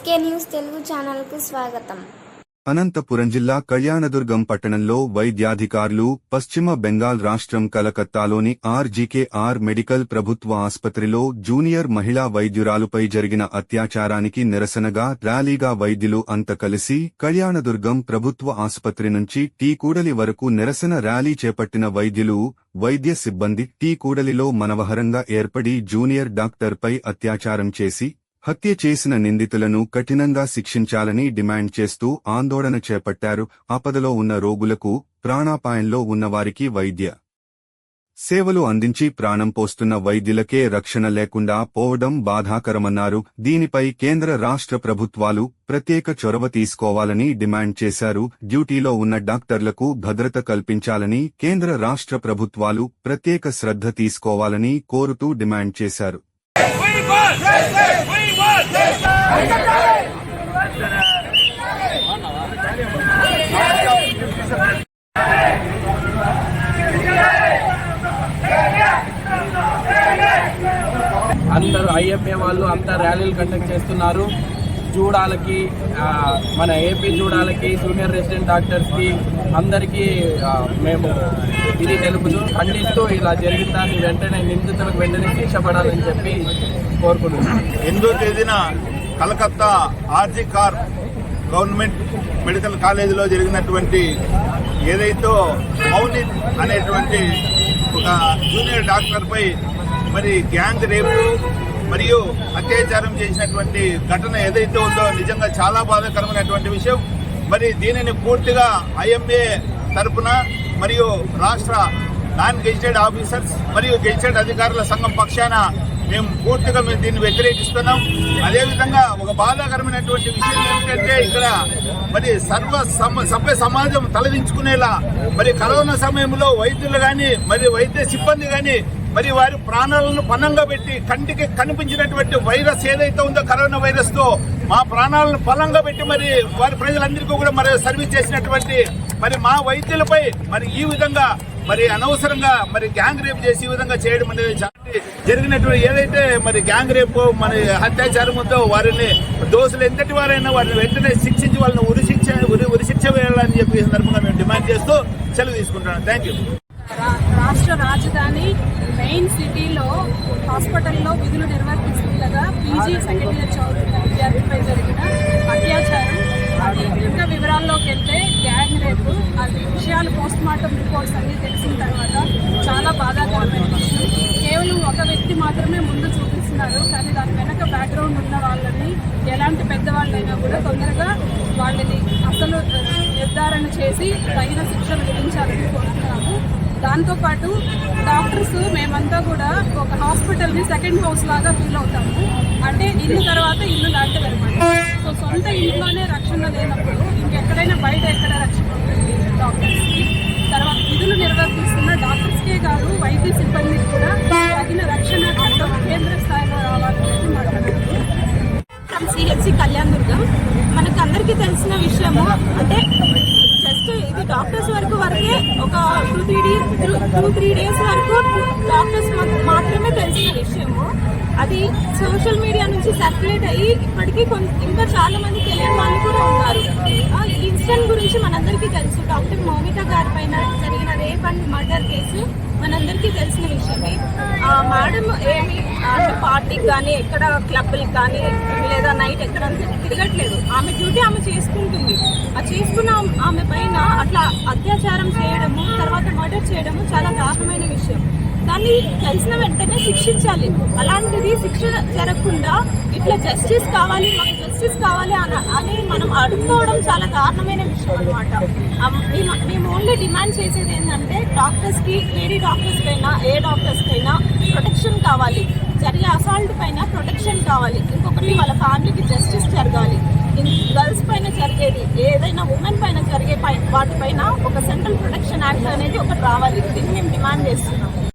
SK news Telugu ఛానల్కు స్వాగతం. అనంతపురం జిల్లా కళ్యాణదుర్గం పట్టణంలో వైద్యాధికారులు పశ్చిమ బెంగాల్ రాష్ట్రం కలకత్తాలోని ఆర్జీకేఆర్ మెడికల్ ప్రభుత్వ ఆసుపత్రిలో జూనియర్ మహిళా వైద్యురాలుపై జరిగిన అత్యాచారానికి నిరసనగా ర్యాలీగా వైద్యులు అంత కలిసి కళ్యాణదుర్గం ప్రభుత్వ ఆసుపత్రి నుంచి టీ కూడలి వరకు నిరసన ర్యాలీ చేపట్టిన వైద్యులు వైద్య సిబ్బంది టీ కూడలిలో మనవహరంగా ఏర్పడి జూనియర్ డాక్టర్పై అత్యాచారం చేసి హత్య చేసిన నిందితులను కఠినంగా శిక్షించాలని డిమాండ్ చేస్తూ ఆందోళన చేపట్టారు ఆపదలో ఉన్న రోగులకు ప్రాణాపాయంలో ఉన్నవారికి వైద్య సేవలు అందించి ప్రాణం పోస్తున్న వైద్యులకే రక్షణ లేకుండా పోవడం బాధాకరమన్నారు. దీనిపై కేంద్ర రాష్ట్ర ప్రభుత్వాలు ప్రత్యేక చొరవ తీసుకోవాలని డిమాండ్ చేశారు. డ్యూటీలో ఉన్న డాక్టర్లకు భద్రత కల్పించాలని కేంద్ర రాష్ట్ర ప్రభుత్వాలు ప్రత్యేక శ్రద్ధ తీసుకోవాలని కోరుతూ డిమాండ్ చేశారు. అందరూ ఐఎఫ్ఏ వాళ్ళు అంతా ర్యాలీలు కండక్ట్ చేస్తున్నారు. జూడాలకి మన ఏపీ జూడాలకి జూనియర్ రెసిడెంట్ డాక్టర్స్కి అందరికీ మేము ఇది తెలుపుతూ ఖండిస్తూ ఇలా జరిగిన దాన్ని వెంటనే నిందితులకు వెంటనే శిక్షపడాలని చెప్పి కోరుకుంటున్నాం. ఎనిమిదో తేదీన Calcutta R G Kar government medical కాలేజీలో జరిగినటువంటి ఏదైతే మౌని అనేటువంటి ఒక జూనియర్ డాక్టర్పై మరి గ్యాంగ్ రేపు మరియు అత్యాచారం చేసినటువంటి ఘటన ఏదైతే ఉందో నిజంగా చాలా బాధాకరమైనటువంటి విషయం. మరి దీనిని పూర్తిగా ఐఎంఏ తరపున మరియు రాష్ట్ర నాన్ గెజిటెడ్ ఆఫీసర్స్ మరియు గెజిటెడ్ అధికారుల సంఘం పక్షాన మేము పూర్తిగా మేము దీన్ని వ్యతిరేకిస్తున్నాం. అదేవిధంగా ఒక బాధాకరమైనటువంటి విషయం ఏమిటంటే ఇక్కడ మరి సర్వ సభ్య సమాజం తలదించుకునేలా మరి కరోనా సమయంలో వైద్యులు కానీ మరి వైద్య సిబ్బంది కానీ మరి వారి ప్రాణాలను పణంగా పెట్టి కంటికి కనిపించినటువంటి వైరస్ ఏదైతే ఉందో కరోనా వైరస్తో మా ప్రాణాలను పలంగా పెట్టి మరి వారి ప్రజలందరికీ కూడా మరి సర్వీస్ చేసినటువంటి మరి మా వైద్యులపై మరి ఈ విధంగా మరి అనవసరంగా మరి గ్యాంగ్ రేప్ చేసి ఈ విధంగా చేయడం అనేది చాలా జరిగినటువంటి ఏదైతే మరి గ్యాంగ్ రేప్ మరి అత్యాచారం ఉందో వారిని దోషులు ఎంతటి వారైనా వారిని వెంటనే శిక్షించి వాళ్ళని ఉరి శిక్ష ఉరి ఉరి శిక్ష వేయాలని చెప్పి సందర్భంగా మేము డిమాండ్ చేస్తూ సెలవు తీసుకుంటున్నాను థ్యాంక్ యూ. సిటీలో హాస్పిటల్లో విధులు నిర్వర్తిస్తుండగా పీజీ సెకండ్ ఇయర్ చదువుతున్న విద్యార్థిపై జరిగిన అత్యాచారం. అది ఇంకా వివరాల్లోకి వెళ్తే గ్యాంగ్ రేపు అది విషయాలు పోస్ట్ మార్టం రిపోర్ట్స్ అన్ని తెలిసిన తర్వాత చాలా బాధాకరమైన విషయం కేవలం ఒక వ్యక్తి మాత్రమే ముందు చూపిస్తున్నారు కానీ దాని వెనక బ్యాక్గ్రౌండ్ ఉన్న వాళ్ళని ఎలాంటి పెద్దవాళ్ళైనా కూడా తొందరగా వాళ్ళని అసలు నిర్ధారణ చేసి తగిన శిక్షలు విధించాలని కోరుతున్నారు. దాంతోపాటు డాక్టర్స్ మేమంతా కూడా ఒక హాస్పిటల్ని సెకండ్ హౌస్ లాగా ఫీల్ అవుతాము. అంటే ఇల్లు తర్వాత ఇల్లు లాంటిది అనమాట సో సొంత ఇంట్లోనే రక్షణ లేనప్పుడు ఇంకెక్కడైనా బయట ఎక్కడ రక్షణ డాక్టర్స్కి. తర్వాత విధులు నిర్వర్తిస్తున్న డాక్టర్స్కే కాదు వైద్య సిబ్బందికి కూడా తగిన రక్షణ చట్టం కేంద్ర స్థాయిలో రావాలని మాట్లాడుతున్నాం సిహెచ్సి కళ్యాణ్ దుర్గం మనకు అందరికీ తెలిసిన విషయము అంటే జస్ట్ ఇది డాక్టర్స్ వరకు వరకే ఒక టూ త్రీ డేస్ వరకు డాక్టర్స్ మాత్రమే తెలిసిన విషయము. అది సోషల్ మీడియా నుంచి సర్క్యులేట్ అయ్యి ఇప్పటికీ కొంత ఇంకా చాలా మంది తెలియని వాళ్ళు కూడా ఉన్నారు. ఈ ఇన్సిడెంట్ గురించి మనందరికీ తెలుసు. డాక్టర్ మౌమిత గారి పైన జరిగిన రేప్ అండ్ మర్డర్ కేసు మనందరికీ తెలిసిన విషయమే. పార్టీకి కానీ ఎక్కడ క్లబ్లకు కానీ లేదా నైట్ ఎక్కడ తిరగట్లేదు. ఆమె డ్యూటీ ఆమె చేసుకుంటుంది. ఆ చేసుకున్న ఆమె పైన అట్లా అత్యాచారం చేయడము తర్వాత మర్డర్ చేయడము చాలా దారుణమైన విషయం. దాన్ని తెలిసిన వెంటనే శిక్షించాలి. అలాంటిది శిక్ష జరగకుండా ఇట్లా జస్టిస్ కావాలి మాకు జస్టిస్ కావాలి అని అని మనం అడుక్కోవడం చాలా దారుణమైన విషయం అనమాట మేము ఓన్లీ డిమాండ్ చేసేది ఏంటంటే డాక్టర్స్కి లేడీ ఏ డాక్టర్స్కైనా ప్రొటెక్షన్ కావాలి. జరిగే అసాల్ట్ పైన ప్రొటెక్షన్ కావాలి. ఇంకొకటి వాళ్ళ ఫ్యామిలీకి జస్టిస్ జరగాలి. గర్ల్స్ పైన జరిగేది ఏదైనా ఉమెన్ పైన జరిగే పై వాటిపైన ఒక సెంట్రల్ ప్రొటెక్షన్ యాక్ట్ అనేది ఒకటి రావాలి. దీన్ని మేము డిమాండ్ చేస్తున్నాం.